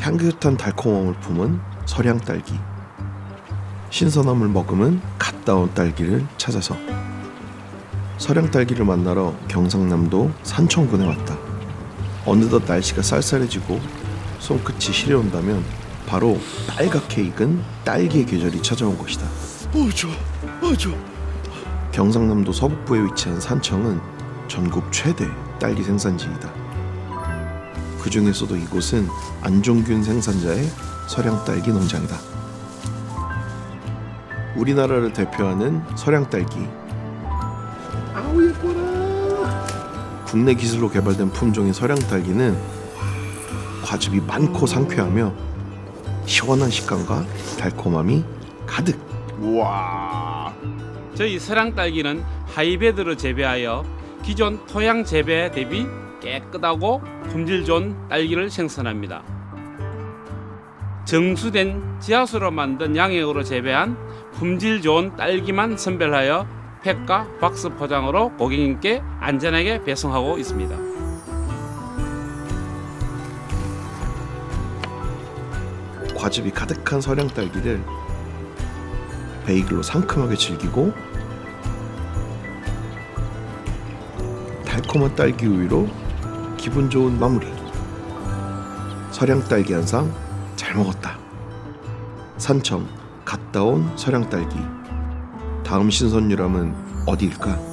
향긋한 달콤함을 품은 서량 딸기. 신선함을 머금은 갓 따온 딸기를 찾아서 서량 딸기를 만나러 경상남도 산청군에 왔다. 어느덧 날씨가 쌀쌀해지고 손끝이 시려온다면 바로 빨갛게 익은 딸기의 계절이 찾아온 것이다. 어 좋아 어 좋아 경상남도 서북부에 위치한 산청은 전국 최대 딸기 생산지이다. 그 중에서도 이곳은 안종균 생산자의 서량 딸기 농장이다. 우리나라를 대표하는 서량 딸기. 아우 예뻐라. 국내 기술로 개발된 품종의 서량 딸기는 과즙이 많고 상쾌하며 시원한 식감과 달콤함이 가득. 우와 저희 서량 딸기는 하이베드로 재배하여 기존 토양 재배 대비 깨끗하고 품질 좋은 딸기를 생산합니다. 정수된 지하수로 만든 양액으로 재배한 품질 좋은 딸기만 선별하여 팩과 박스 포장으로 고객님께 안전하게 배송하고 있습니다. 과즙이 가득한 서량 딸기를 베이글로 상큼하게 즐기고 달콤한 딸기 우유로 기분 좋은 마무리. 서량 딸기 한 상 잘 먹었다. 산청 갔다 온 서량 딸기. 다음 신선유람은 어디일까?